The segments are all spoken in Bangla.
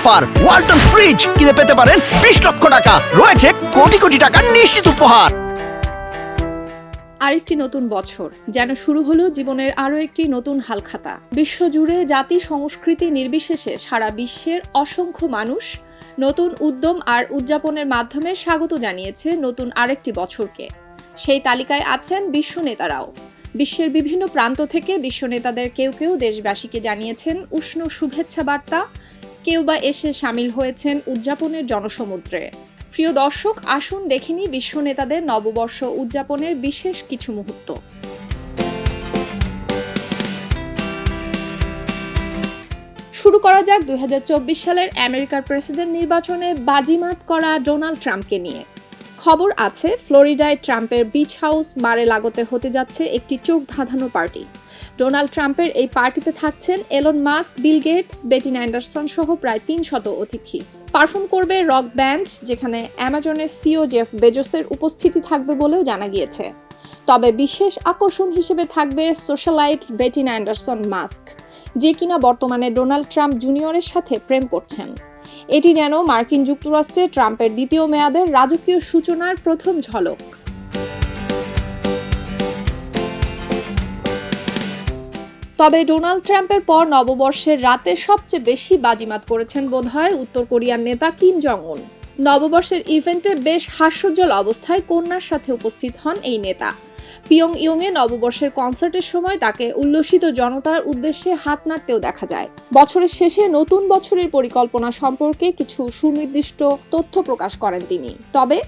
অফার। ওয়ালটন ফ্রিজ কিনে পেতে পারেন বিশ লক্ষ টাকা। রয়েছে কোটি কোটি টাকার নিশ্চিত উপহার। আরেকটি নতুন বছর, যেন শুরু হলো জীবনের আরও একটি নতুন হালখাতা। বিশ্বজুড়ে জাতি সংস্কৃতি নির্বিশেষে সারা বিশ্বের অসংখ্য মানুষ নতুন উদ্যম আর উদযাপনের মাধ্যমে স্বাগত জানিয়েছে নতুন আরেকটি বছরকে। সেই তালিকায় আছেন বিশ্ব নেতারাও। বিশ্বের বিভিন্ন প্রান্ত থেকে বিশ্ব নেতাদের কেউ কেউ দেশবাসীকে জানিয়েছেন উষ্ণ শুভেচ্ছা বার্তা কেউ বা এসে সামিল হয়েছেন উদযাপনের জনসমুদ্রে। প্রিয় দর্শক, আসুন দেখিনি বিশ্ব নেতাদের নববর্ষ উদযাপনের বিশেষ কিছু মুহূর্ত। শুরু করা যাক দুই হাজার চব্বিশ সালের আমেরিকার প্রেসিডেন্ট নির্বাচনে বাজিমাত করা ডোনাল্ড ট্রাম্পকে নিয়ে। খবর আছে, ফ্লোরিডায় ট্রাম্পের বিচ হাউস মারে লাগতে হতে যাচ্ছে একটি চোখ ধাঁধানো পার্টি। ডোনাল্ড ট্রাম্পের এই পার্টিতে থাকছেন এলন মাস্ক, বিল গেটস, বেটিন অ্যান্ডারসন সহ প্রায় তিন শত অতিথি। পারফর্ম করবে রক ব্যান্ড, যেখানে অ্যামাজনের সিও জেফ বেজোসের উপস্থিতি থাকবে বলেও জানা গিয়েছে। তবে বিশেষ আকর্ষণ হিসেবে থাকবে সোশ্যালাইট বেটিন অ্যান্ডারসন মাস্ক, যে কিনা বর্তমানে ডোনাল্ড ট্রাম্প জুনিয়রের সাথে প্রেম করছেন। এটি যেন মার্কিন যুক্তরাষ্ট্রে ট্রাম্পের দ্বিতীয় মেয়াদের রাজকীয় সূচনার প্রথম ঝলক। তবে ডোনাল্ড ট্রাম্পের পর নববর্ষের রাতে সবচেয়ে বেশি বাজিমাত করেছেন বোধহয় উত্তর কোরিয়ার নেতা কিম জং উন নববর্ষের ইভেন্টে বেশ হাস্যজ্জ্বল অবস্থায় কন্যার সাথে উপস্থিত হন এই নেতা। পিয়ং ইয়ংয়ে নববর্ষের কনসার্টের সময় তাকে উল্লসিত জনতার উদ্দেশ্যে হাত নাড়তেও দেখা যায়। বছরের শেষে নতুন বছরের পরিকল্পনা সম্পর্কে কিছু সুনির্দিষ্ট তথ্য প্রকাশ করেন তিনি। তবে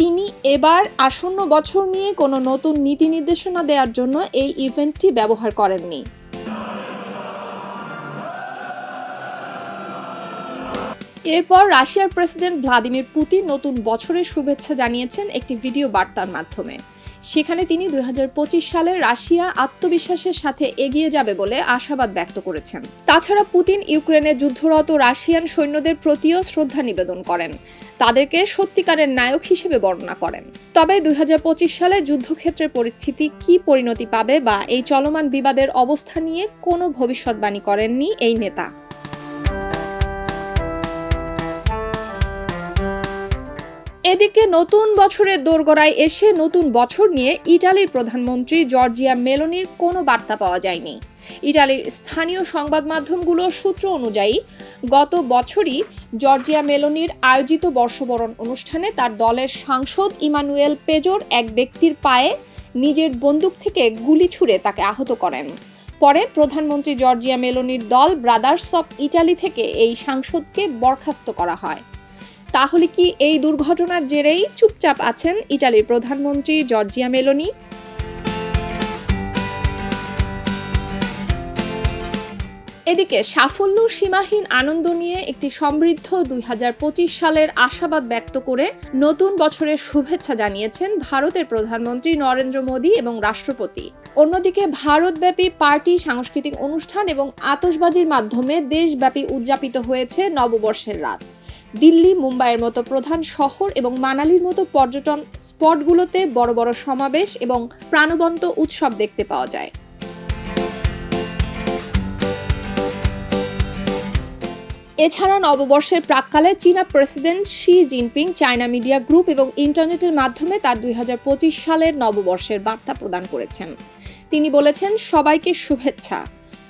তিনি এবার আসন্ন বছর নিয়ে কোনো নতুন নীতি নির্দেশনা দেওয়ার জন্য এই ইভেন্টটি ব্যবহার করেননি। এরপর রাশিয়ার প্রেসিডেন্ট ভ্লাদিমির পুতিন নতুন বছরের শুভেচ্ছা জানিয়েছেন একটি ভিডিও বার্তার মাধ্যমে। সেখানে তিনি দুই হাজার পঁচিশ সালে রাশিয়া আত্মবিশ্বাসের সাথে এগিয়ে যাবে বলে আশাবাদ ব্যক্ত করেছেন। তাছাড়া পুতিন ইউক্রেনে যুদ্ধরত রাশিয়ান সৈন্যদের প্রতিও শ্রদ্ধা নিবেদন করেন। তাদেরকে সত্যিকারের নায়ক হিসেবে বর্ণনা করেন। তবে দুই হাজার পঁচিশ সালে যুদ্ধক্ষেত্রের পরিস্থিতি কি পরিণতি পাবে বা এই চলমান বিবাদের অবস্থা নিয়ে কোনো ভবিষ্যৎবাণী করেননি এই নেতা। এদিকে নতুন বছরের দোরগোড়ায় এসে নতুন বছর নিয়ে ইটালির প্রধানমন্ত্রী জর্জিয়া মেলোনির কোনো বার্তা পাওয়া যায়নি। ইটালির স্থানীয় সংবাদ মাধ্যমগুলোর সূত্র অনুযায়ী, গত বছরই জর্জিয়া মেলোনির আয়োজিত বর্ষবরণ অনুষ্ঠানে তার দলের সাংসদ ইমানুয়েল পেজোর এক ব্যক্তির পায়ে নিজের বন্দুক থেকে গুলি ছুড়ে তাকে আহত করেন। পরে প্রধানমন্ত্রী জর্জিয়া মেলোনির দল ব্রাদার্স অফ ইটালি থেকে এই সাংসদকে বরখাস্ত করা হয়। তাহলে কি এই দুর্ঘটনার জেরেই চুপচাপ আছেন ইটালির প্রধানমন্ত্রী জর্জিয়া মেলোনি? এদিকে সাফল্য সীমাহীন আনন্দ নিয়ে একটি সমৃদ্ধ দুই হাজার পঁচিশ সালের আশাবাদ ব্যক্ত করে নতুন বছরের শুভেচ্ছা জানিয়েছেন ভারতের প্রধানমন্ত্রী নরেন্দ্র মোদী এবং রাষ্ট্রপতি। অন্যদিকে ভারতব্যাপী পার্টি সাংস্কৃতিক অনুষ্ঠান এবং আতশবাজির মাধ্যমে দেশব্যাপী উদযাপিত হয়েছে নববর্ষের রাত। দিল্লি, মুম্বাইয়ের মতো প্রধান শহর এবং মানালির মতো পর্যটন স্পটগুলোতে বড় বড় সমাবেশ এবং প্রাণবন্ত উৎসব দেখতে পাওয়া যায়। এছাড়া নববর্ষের প্রাককালে চীনা president Xi Jinping, China media group এবং ইন্টারনেটের মাধ্যমে তার দুই হাজার পঁচিশ সালের নববর্ষের বার্তা প্রদান করেছেন। তিনি বলেছেন, সবাইকে শুভেচ্ছা।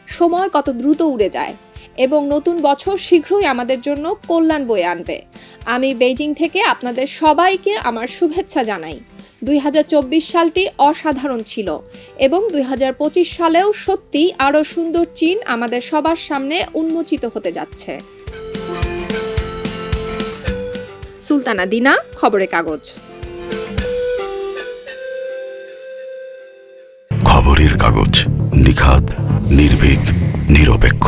সময় কত দ্রুত উড়ে যায়। এবং নতুন বছর শীঘ্রই আমাদের জন্য কল্যাণ বয়ে আনবে। আমি বেইজিং থেকে আপনাদের সবাইকে আমার শুভেচ্ছা জানাই। দুই হাজার চব্বিশ সালটি অসাধারণ ছিল এবং দু হাজার পঁচিশ সালেও সত্যি আরও সুন্দর চীন আমাদের সবার সামনে উন্মোচিত হতে যাচ্ছে। সুলতানা দিনা, খবরের কাগজ। খবরের কাগজ নিখাত নির্ভীক, নিরপেক্ষ।